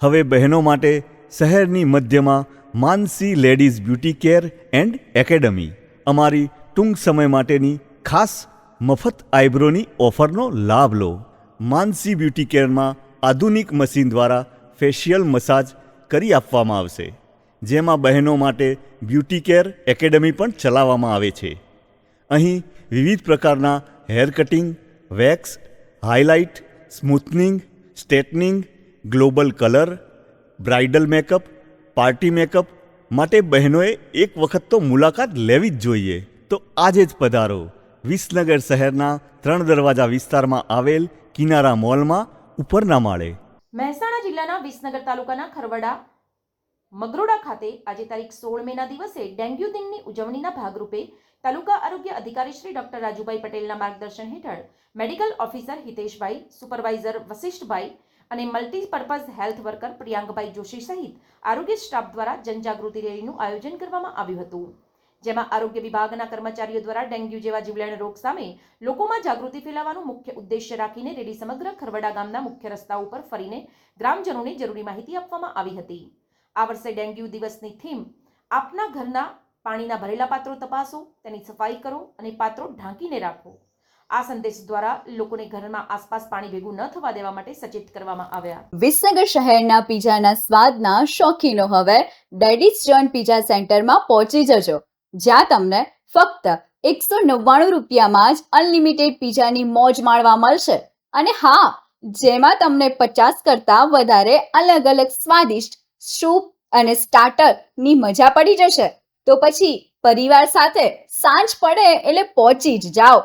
હવે બહેનો માટે શહેરની મધ્યમાં Mansi ladies beauty care and academy. અમારી ટૂંક સમય માટેની ખાસ મફત આઈબ્રોની ઓફરનો લાભ લો. માનસી બ્યુટી કેરમાં આધુનિક મશીન દ્વારા ફેશિયલ મસાજ કરી આપવામાં આવશે, જેમાં બહેનો માટે બ્યુટી કેર એકેડમી પણ ચલાવવામાં આવે છે. અહીં વિવિધ પ્રકારના hair cutting, wax, highlight, smoothening, straightening global colour, bridal makeup, party makeup માટે બહેનોએ એક વખત તો મુલાકાત લેવી જ જોઈએ. તો આજે જ પધારો. વિસનગર શહેરના ત્રણ દરવાજા વિસ્તારમાં આવેલ કિનારા મોલમાં ઉપરના માળે. મહેસાણા જિલ્લાના વિસનગર તાલુકાના ખરવડા, મગરોડા ખાતે આજે તારીખ સોળ મેના દિવસે ડેન્ગ્યુ દિનની ઉજવણીના ભાગરૂપે તાલુકા આરોગ્ય અધિકારી શ્રી ડોક્ટર રાજુભાઈ પટેલના માર્ગદર્શન હેઠળ medical officer Hiteshbhai, supervisor Vashishthbhai અને multipurpose health worker Priyankbhai Joshi સહિત આરોગ્ય સ્ટાફ દ્વારા જનજાગૃતિ રેલીનું આયોજન કરવામાં આવ્યું હતું. જેમાં આરોગ્ય વિભાગના કર્મચારીઓ દ્વારા ડેન્ગ્યુ જેવા જીવલેણ રોગ સામે લોકોમાં જાગૃતિ ફેલાવવાનું મુખ્ય ઉદ્દેશ્ય રાખીને રેલી સમગ્ર ખરવડા ગામના મુખ્ય રસ્તા ઉપર ફરીને ગ્રામજનોને જરૂરી માહિતી આપવામાં આવી હતી. આ વર્ષે ડેન્ગ્યુ દિવસની થીમ, આપના ઘરના પાણીના ભરેલા પાત્રો તપાસો, તેની સફાઈ કરો અને પાત્રો ઢાંકીને રાખો. આ સંદેશ દ્વારા લોકોને ઘરમાં આસપાસ પાણી ભેગું ન થવા દેવા માટે સચેત કરવામાં આવ્યા. વિસનગર શહેરના પીઝાના સ્વાદના શોખીનો હવે ડેડીઝ જોન પીઝા સેન્ટરમાં પહોંચી જજો, જ્યાં તમને ફક્ત એકસો નવ્વાણું રૂપિયામાં જ અનલિમિટેડ પીઝાની મોજ માણવા મળશે. અને હા, જેમાં તમને પચાસ કરતાં વધારે અલગ અલગ સ્વાદિષ્ટ સૂપ અને સ્ટાર્ટરની મજા પડી જશે. તો પછી પરિવાર સાથે સાંજ પડે એટલે પહોંચી જ જાઓ.